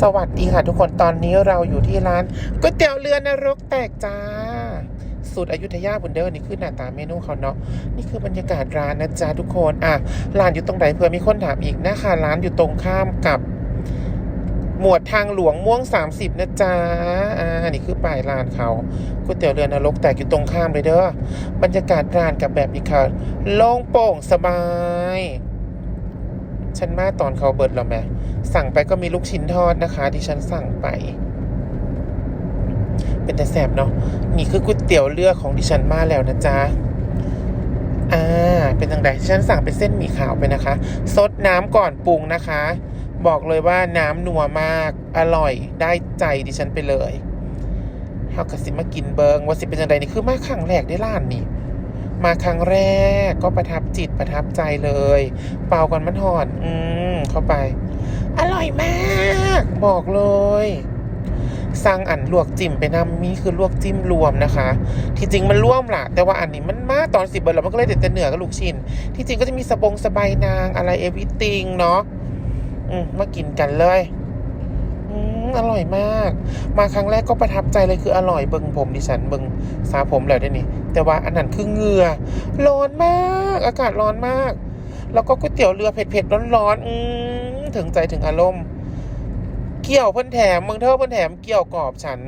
สวัสดีค่ะทุกคนตอนนี้เราอยู่ที่ร้านก๋วยเตี๋ยวเรือนรกแตกจ้า สูตรอยุธยาบุนเดอร์นี่คือหน้าตาเมนูเขาเนาะนี่คือบรรยากาศร้านนะจ๊ะทุกคนอะร้านอยู่ตรงไหนเผื่อมีคนถามอีกนะคะร้านอยู่ตรงข้ามกับ หมวดทางหลวงม่วง 30 นะจ๊ะอ่านี่คือป้ายร้านเขาก๋วยเตี๋ยวเรือนรกแตกอยู่ตรงข้ามเลยเด้อบรรยากาศร้านกับแบบนี้ค่ะโล่งโปร่งสบาย ฉันมาตอนเขาเบิดแล้วแม่สั่งไปก็มีลูกชิ้นทอดนะคะ ที่ฉันสั่งไป เป็นแต่แสบเนาะนี่คือก๋วยเตี๋ยวเรือของดิฉันมาแล้วนะจ๊ะอ่าเป็นทางใดฉันสั่งเป็นเส้นหมี่ขาวไปนะคะ ซดน้ำก่อนปรุงนะคะ บอกเลยว่าน้ำนัวมากอร่อยได้ใจดิฉันไปเลยเฮากะสิมากินเบิงว่าสิเป็นจังไดนี่คือมาครั้งแรกได้ร้านนี่ มาครั้งแรกก็ประทับจิตประทับใจเลย เป่าก่อนมันหอน อืมเข้าไป อร่อยมาก บอกเลยสั่งอันลวกจิ้มไปนำมีคือลวกจิ้มรวมนะคะ ที่จริงมันร่วมล่ะ แต่ว่าอันนี้มันมาตอนสิบเบอร์แล้วมันก็เลยเด็ดแต่เหนือกับลูกชิ้น ที่จริงก็จะมีสบงสบายนางอะไรเอวิติงเนาะอืมมากินกันเลย อร่อยมาก มาครั้งแรกก็ประทับใจเลยคืออร่อยเบิงผมดิฉันเบิงสาผมแล้วได้นี่ แต่ว่าอันนั้นคือเหงื่อร้อนมาก อากาศร้อนมาก แล้วก็ก๋วยเตี๋ยวเรือเผ็ดๆร้อนๆอืมถึงใจถึงอารมณ์ เกี่ยวเพิ่นแถมเมืองเท่าเพิ่นแถมเกี่ยวกรอบฉัน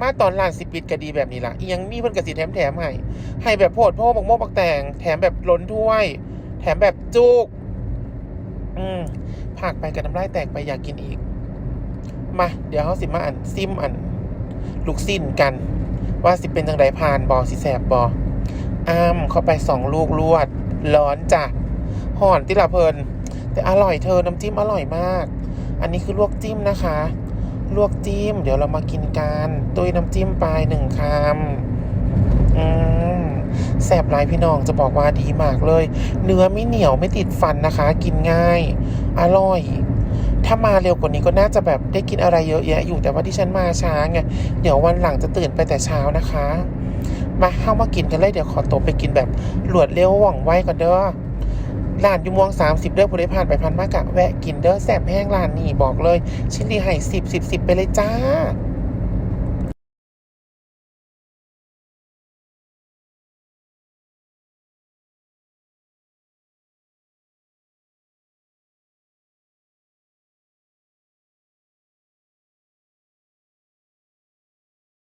มาตอนร้านสิปิดก็ดีแบบนี้ละยังมีเพิ่นกระสิแถมแถมให้ให้แบบโพดโพบักโมกบักแตงแถมแบบล้นถ้วย แถมแบบจุกอืมผักไปกับน้ำลายแตกไปอยากกินอีก มาเดี๋ยวเขาสิมาอันซิมอัน ลูกสิ้นกัน ว่าสิเป็นจังไดผ่านบอสิแสบบออ้ามเข้าไปสองลูกลวด ร้อนจ้ะห่อนติละเพลิน แต่อร่อยเธอน้ำจิ้มอร่อยมาก อันนี้คือลวกจิ้มนะคะ ลวกจิ้ม เดี๋ยวเรามากินกันตุยน้ำจิ้มไปหนึ่งคำอืมแสบหลายพี่น้องจะบอกว่าดีมากเลย เนื้อไม่เหนียวไม่ติดฟันนะคะ กินง่าย อร่อย ถ้ามาเร็วกว่านี้ก็น่าจะแบบได้กินอะไรเยอะแยะอยู่แต่ว่าที่ฉันมาช้าไงเดี๋ยววันหลังจะตื่นไปแต่เช้านะคะ มาเข้ามากินกันเลยเดี๋ยวขอตัวไปกินแบบหลวดเร็วหว่องไวก่อนเด้อร้านยูม่วง 30 เด้อผู้ไดผ่านไปผ่านมากะแวะกินเด้อแสบแห้งร้านนี่บอกเลย ชิ้นดีไห่สิบสิบสิบไปเลยจ้า